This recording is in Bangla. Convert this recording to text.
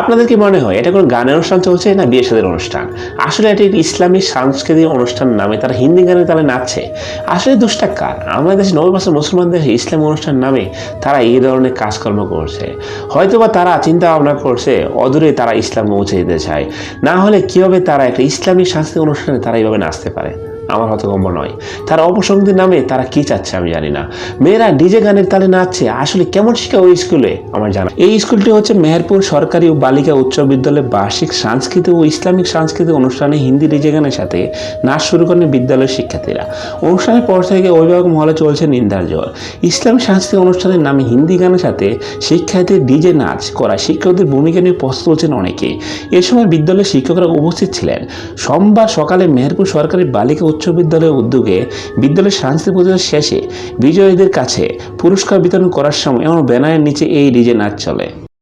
আপনাদের কি মনে হয়, এটা কোনো গানের অনুষ্ঠান চলছে না বিয়ে সাদের অনুষ্ঠান? আসলে এটি ইসলামী সাংস্কৃতিক অনুষ্ঠান নামে তারা হিন্দি গানে তারা নাচছে। আসলে দুষ্টা কার? আমাদের দেশে নব্বই মাসের মুসলমানদের ইসলামী অনুষ্ঠান নামে তারা এই ধরনের কাজকর্ম করছে। হয়তোবা তারা চিন্তা ভাবনা করছে, অদূরে তারা ইসলাম পৌঁছে দিতে চায়। না হলে কীভাবে তারা একটা ইসলামী সাংস্কৃতিক অনুষ্ঠানে তারা এইভাবে নাচতে পারে? আমার হতগম্য নয়। তারা অপসংগতির নামে তারা কি চাচ্ছে আমি জানি না। মেয়েরা ডিজে গানের তালে নাচছে। আসলে কেমন শিক্ষা ওই স্কুলে? আমার জানা এই স্কুলটি হচ্ছে মেহেরপুর সরকারি ও বালিকা উচ্চ বিদ্যালয়ের বার্ষিক সাংস্কৃতিক ও ইসলামিক সাংস্কৃতিক অনুষ্ঠানে হিন্দি ডিজে গানের সাথে নাচ শুরু করেন বিদ্যালয়ের শিক্ষার্থীরা। অনুষ্ঠানের পর থেকে অভিভাবক মহলে চলছে নিন্দার জল। ইসলামিক সাংস্কৃতিক অনুষ্ঠানের নামে হিন্দি গানের সাথে শিক্ষার্থীর ডিজে নাচ করা শিক্ষকদের ভূমিকা নিয়ে প্রশ্ন তুলছেন অনেকে। এ সময় বিদ্যালয়ের শিক্ষকরা উপস্থিত ছিলেন। সোমবার সকালে মেহেরপুর সরকারি বালিকা উচ্চ বিদ্যালয়ের উদ্যোগে বিদ্যালয়ের সাংস্কৃতিক প্রতিযোগিতা শেষে বিজয়ীদের কাছে পুরস্কার বিতরণ করার সময় এমন ব্যানারের নিচে এই ডিজে নাচ চলে।